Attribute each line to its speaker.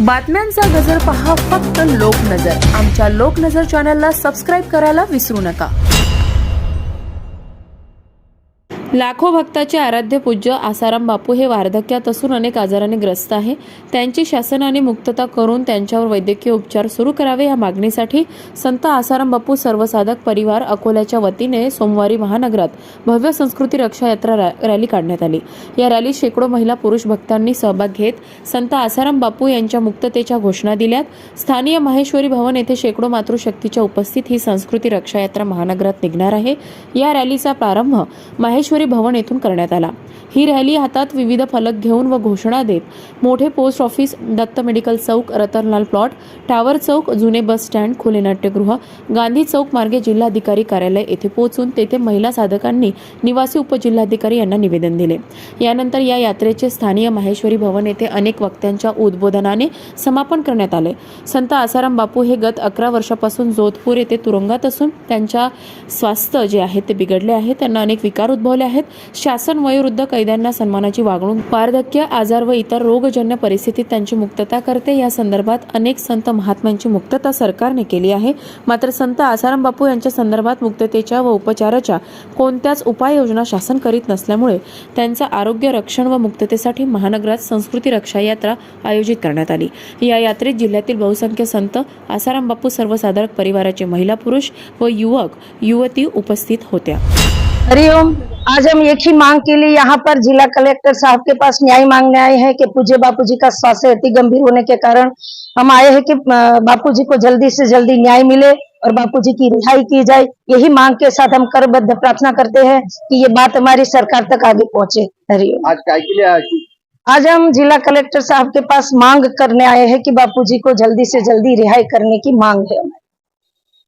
Speaker 1: बातम्यांचा गजर पहा फक्त लोकनजर. आमच्या लोकनजर चॅनलला सबस्क्राईब करायला विसरू नका. लाखो भक्ताचे आराध्य पूज्य आसाराम बापू हे वार्धक्यात असून अनेक आजाराने ग्रस्त आहे. त्यांची शासनाने मुक्तता करून त्यांच्यावर वैद्यकीय उपचार सुरू करावे या मागणीसाठी संत आसाराम बापू सर्वसाधक परिवार अकोल्याच्या वतीने सोमवारी महानगरात भव्य संस्कृती रक्षा यात्रा रॅ- रॅली काढण्यात आली. या रॅलीत शेकडो महिला पुरुष भक्तांनी सहभाग घेत संत आसाराम बापू यांच्या मुक्ततेच्या घोषणा दिल्यात. स्थानीय माहेश्वरी भवन येथे शेकडो मातृशक्तीच्या उपस्थित ही संस्कृती रक्षा यात्रा महानगरात निघणार आहे. या रॅलीचा प्रारंभ माहेश्वरी भवन येथून करण्यात आला. ही रॅली हातात विविध फलक घेऊन व घोषणा देत मोठे post office Datta medical chowk Ratanlal plot tower chowk जुने बस स्टँड खुले नाट्यगृह गांधी चौक मार्गे जिल्हाधिकारी कार्यालय येथे पोहोचून तेथे महिला साधकांनी निवासी उपजिल्हाधिकारी यांना निवेदन दिले. यानंतर या यात्रेचे स्थानीय माहेश्वरी भवन येथे अनेक वक्त्यांच्या उद्बोधनाने समापन करण्यात आले. संत आसाराम बापू हे गत अकरा वर्षापासून जोधपूर येथे तुरुंगात असून त्यांच्या स्वास्थ्य जे आहे ते बिघडले आहे. त्यांना अनेक विकार उद्भवले आहेत. शासन वयोवृद्ध कैद्यांना सन्मानाची वागणूक वार्धक्य आजार व इतर रोगजन्य परिस्थितीत त्यांची मुक्तता करते. या संदर्भात अनेक संत महात्म्यांची मुक्तता सरकारने केली आहे. मात्र संत आसाराम बापू यांच्या संदर्भात मुक्ततेच्या व उपचाराच्या कोणत्याच उपाययोजना शासन करीत नसल्यामुळे त्यांचं आरोग्य रक्षण व मुक्ततेसाठी महानगरात संस्कृती रक्षा यात्रा आयोजित करण्यात आली. या यात्रेत जिल्ह्यातील बहुसंख्य संत आसाराम बापू सर्वसाधारण परिवाराचे महिला पुरुष व युवक युवती उपस्थित होत्या.
Speaker 2: हरिओम आज हम एक ही मांग के लिए यहाँ पर जिला कलेक्टर साहब के पास न्याय मांगने आए हैं कि पूज्य बापू जी का स्वास्थ्य अति गंभीर होने के कारण हम आए हैं कि बापू जी को जल्दी से जल्दी न्याय मिले और बापू जी की रिहाई की जाए। यही मांग के साथ हम करबद्ध प्रार्थना करते हैं कि ये बात हमारी सरकार तक आगे पहुँचे। हरिओम
Speaker 3: आज काय के लिए
Speaker 2: आज हम जिला कलेक्टर साहब के पास मांग करने आए हैं कि बापू को जल्दी से जल्दी रिहाई करने की मांग है हमारी।